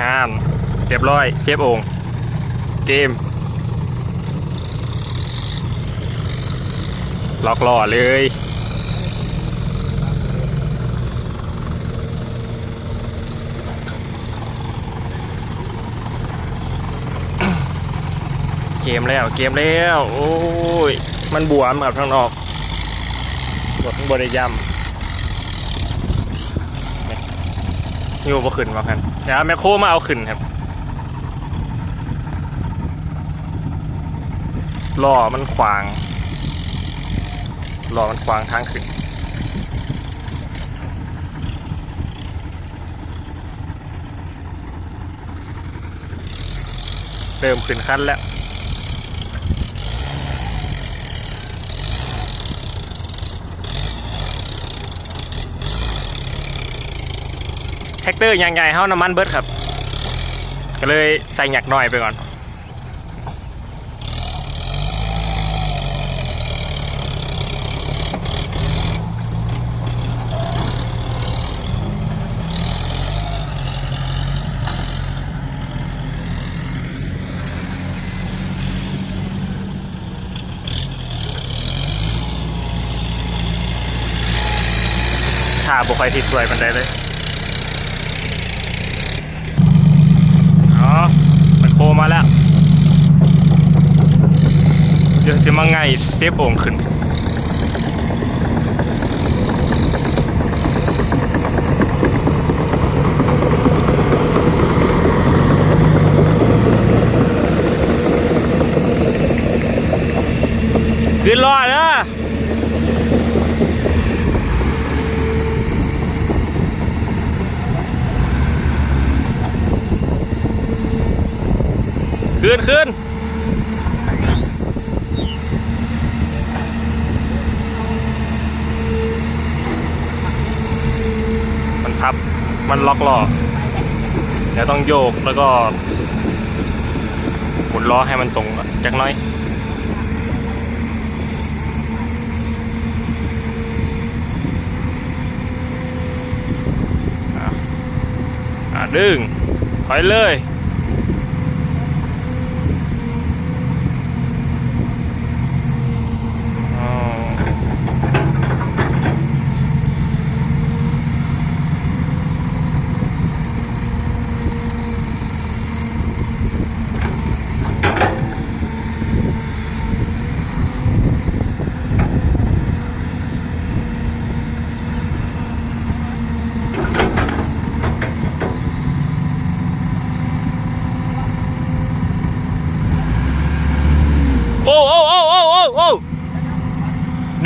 งานเรียบร้อยเชฟโองเกม ล็อกหล่อเลยเกมแล้วเกมแล้ว โอ้ย มันบวมครับทางนอกบดบริยำ อยู่บ่ขึ้นมาครับเดี๋ยวแมคโครมาเอาขึ้นครับล้อมันขวางล้อมันขวางทางขึ้นเริ่มขึ้นขั้นแล้ว ท็กเตอร์ยังไงเฮาน้ำมันเบิดครับ ก็เลยใส่หยักหน่อยไปก่อนถ้าบุคอยที่สวยมันได้เลย อ๋อ มาแล้ว เดี๋ยวจะมาไงเซฟโอ่งขึ้นขึ้นรอดนะ ขึ้นขึ้นมันพับมันล็อกล้อเดี๋ยวต้องโยกแล้วก็หมุนล้อให้มันตรงจักน้อยดึงถอยเลย อ๋อโอ้โอ้โอ้โอ้โอ้โอ้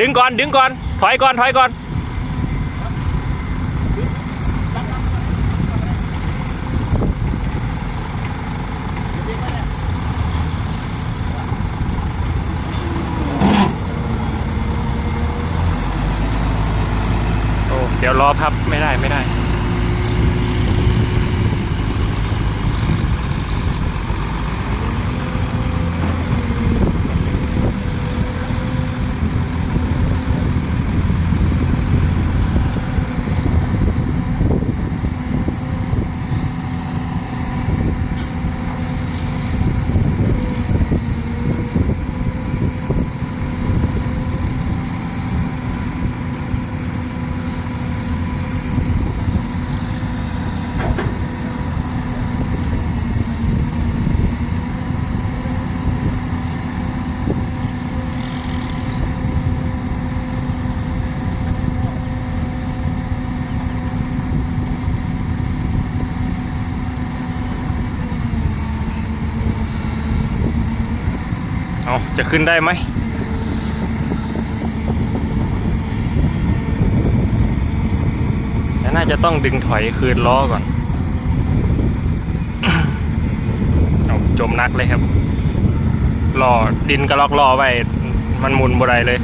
ดึงก่อน ดึงก่อน ถอยก่อน ถอยก่อนโอ้เดี๋ยวรอพับไม่ได้ไม่ได้ เอาจะขึ้นได้ไหมน่าจะต้องดึงถอยคืนล้อก่อน เอาจมนักเลยครับล่อดินกระลอกล่อไว้ มันหมุนบ่ได้เลย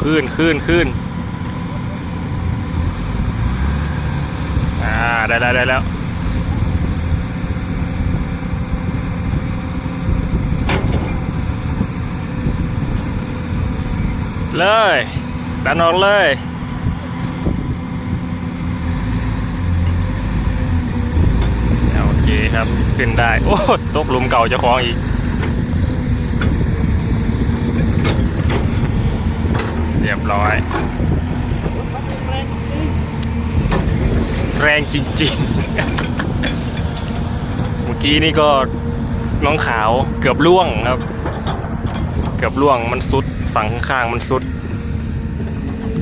ขึ้นขึ้นขึ้นอ่าได้ได้ได้แล้วเลยดันออกเลยโอเคครับ ขึ้นได้ โอ้ตกหลุมเก่าจะคล้องอีก รียบร้อย แรงจริงๆ เมื่อกี้นี่ก็น้องขาวเกือบล่วงครับ เกือบล่วงมันสุดฝั่งข้างๆมันสุด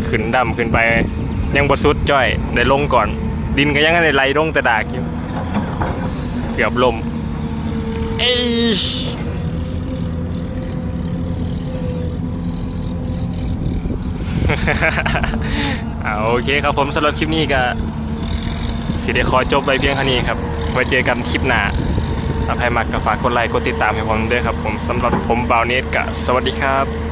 ขึ้นดำขึ้นไป ยังบดสุดจ้อย ได้ลงก่อน ดินก็ยังได้ไหลลงแต่ดากอยู่ เกือบลมเอ้ย อ่า โอเคครับผมสำหรับคลิปนี้ก็สิได้ขอจบไปเพียงเท่านี้ครับไว้เจอกันคลิปหน้าถ้าใครมากก็ฝากกดไลค์กดติดตามให้ผมด้วยครับผมสำหรับผมบาวเนสกะสวัสดีครับ